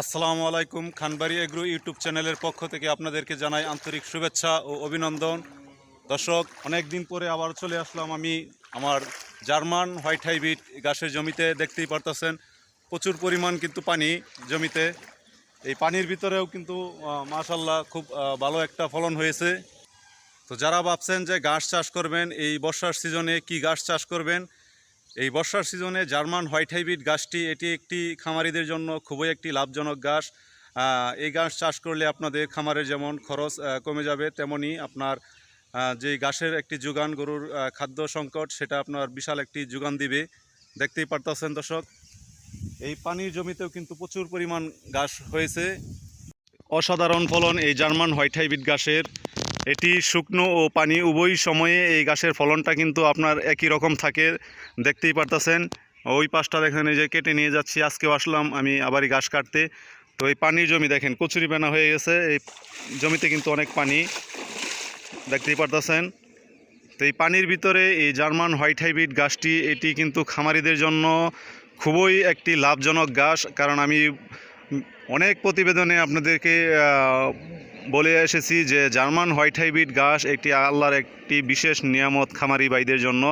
আসসালামু আলাইকুম, Khanbari agro YouTube চ্যানেলের পক্ষ থেকে আপনাদেরকে জানাই আন্তরিক শুভেচ্ছা ও অভিনন্দন। দর্শক অনেক দিন পরে আবার চলে আসলাম আমি আমার জার্মান হোয়াইট হাইব্রিড গাছের জমিতে, দেখতেই পারতেছেন, প্রচুর পরিমাণ কিন্তু পানি জমিতে। এই পানির ভিতরেও কিন্তু মাশাল্লাহ খুব ভালো একটা ফলন হয়েছে। তো যারা ভাবছেন যে ঘাস চাষ করবেন, এই বর্ষার সিজনে কি ঘাস চাষ করবেন এই বর্ষার সিজনে জার্মান হোয়াইট হাইব্রিড গাছটি এটি একটি খামারিদের জন্য খুবই একটি লাভজনক গাছ। এই গাছ চাষ করলে আপনাদের খামারের যেমন খরচ কমে যাবে, তেমনি আপনার যে গাছের একটি যোগান গরুর খাদ্য সংকট, সেটা আপনার বিশাল একটি যোগান দিবে। দেখতেই পারতেছেন দর্শক, এই পানির জমিতেও কিন্তু প্রচুর পরিমাণ ঘাস হয়েছে। অসাধারণ ফলন এই জার্মান হোয়াইট হাইব্রিড ঘাসের এটি শুকনো ও পানি উভয় সময়ে এই গাছের ফলনটা কিন্তু আপনার একই রকম থাকে, দেখতেই পারতেছেন। ওই পাশটা দেখেন, এই যে কেটে নিয়ে যাচ্ছি, আজকেও আসলাম আমি আবারই গাছ কাটতে। তো এই পানির জমি দেখেন, কচুরি বেনা হয়ে গেছে, এই জমিতে কিন্তু অনেক পানি, দেখতেই পারতেছেন। তো এই পানির ভিতরে এই জার্মান হোয়াইট হাইব্রিড গাছটি, এটি কিন্তু খামারিদের জন্য খুবই একটি লাভজনক গাছ। কারণ আমি অনেক প্রতিবেদনে আপনাদেরকে বলে এসেছি যে জার্মান হোয়াইট হাইব্রিড ঘাস একটি আল্লাহর একটি বিশেষ নিয়ামত খামারি বাইদের জন্য।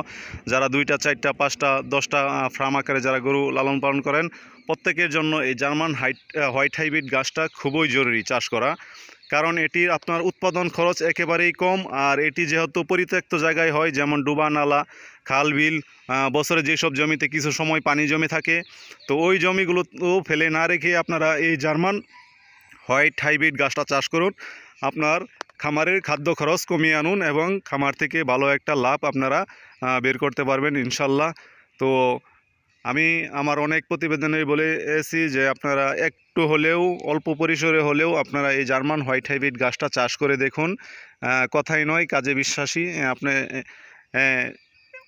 যারা দুইটা, চারটা, পাঁচটা, দশটা ফার্ম আকারে যারা গরু লালন পালন করেন, প্রত্যেকের জন্য এই জার্মান হাইট হোয়াইট হাইব্রিড গাছটা খুবই জরুরি চাষ করা। কারণ এটির আপনার উৎপাদন খরচ একেবারেই কম, আর এটি যেহেতু পরিত্যক্ত জায়গায় হয়, যেমন ডুবা, নালা, খাল, বিল বছরে যেসব জমিতে কিছু সময় পানি জমে থাকে, তো ওই জমিগুলোও ফেলে না রেখে আপনারা এই জার্মান হোয়াইট হাইব্রিড গাছটা চাষ করুন। আপনার খামারের খাদ্য খরচ কমিয়ে আনুন এবং খামার থেকে ভালো একটা লাভ আপনারা বের করতে পারবেন ইনশাল্লাহ। তো আমি আমার অনেক প্রতিবেদনে বলে এসেছি যে আপনারা একটু হলেও, অল্প পরিসরে হলেও আপনারা এই জার্মান হোয়াইট হাইব্রিড গাছটা চাষ করে দেখুন। কথাই নয়, কাজে বিশ্বাসী। আপনি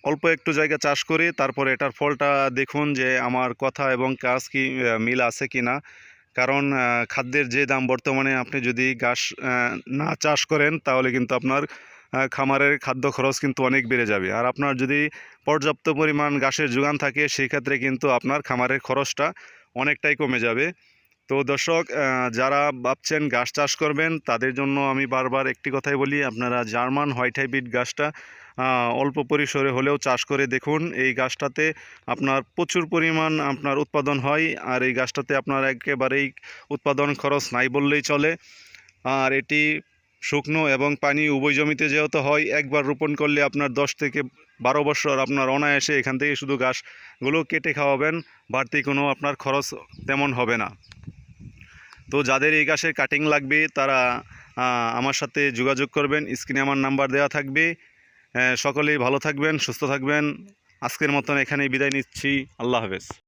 অল্প একটু জায়গা চাষ করে তারপরে এটার ফলটা দেখুন যে আমার কথা এবং কাজ কি মিল আছে কি না কারণ খাদ্যের যে দাম বর্তমানে আপনি যদি গাছ না চাষ করেন, তাহলে কিন্তু আপনার খামারের খাদ্য খরচ কিন্তু অনেক বেড়ে যাবে। আর আপনার যদি পর্যাপ্ত পরিমাণ গাছের যোগান থাকে সেই ক্ষেত্রে কিন্তু আপনার খামারের খরচটা অনেকটাই কমে যাবে। তো দর্শক যারা ভাবছেন গাছ চাষ করবেন, তাদের জন্য আমি বারবার একটি কথাই বলি, আপনারা জার্মান হোয়াইট হাইব্রিড গাছটা অল্প পরিসরে হলেও চাষ করে দেখুন। এই গাছটাতে আপনার প্রচুর পরিমাণ আপনার উৎপাদন হয়, আর এই গাছটাতে আপনার একেবারেই উৎপাদন খরচ নাই বললেই চলে। আর এটি শুকনো এবং পানি উভয় জমিতে যেহেতু হয়, একবার রোপণ করলে আপনার দশ থেকে বারো বছর আপনার অনায়াসে এখান থেকে শুধু গাছগুলো কেটে খাওয়াবেন, বাড়তি কোনো আপনার খরচ তেমন হবে না। তো যাদের এই গাছের কাটিং লাগবে, তারা আমার সাথে যোগাযোগ করবেন। স্ক্রিনে আমার নাম্বার দেওয়া থাকবে। সকলেই ভালো থাকবেন, সুস্থ থাকবেন। আজকের মতন এখানেই বিদায় নিচ্ছি। আল্লাহ হাফেজ।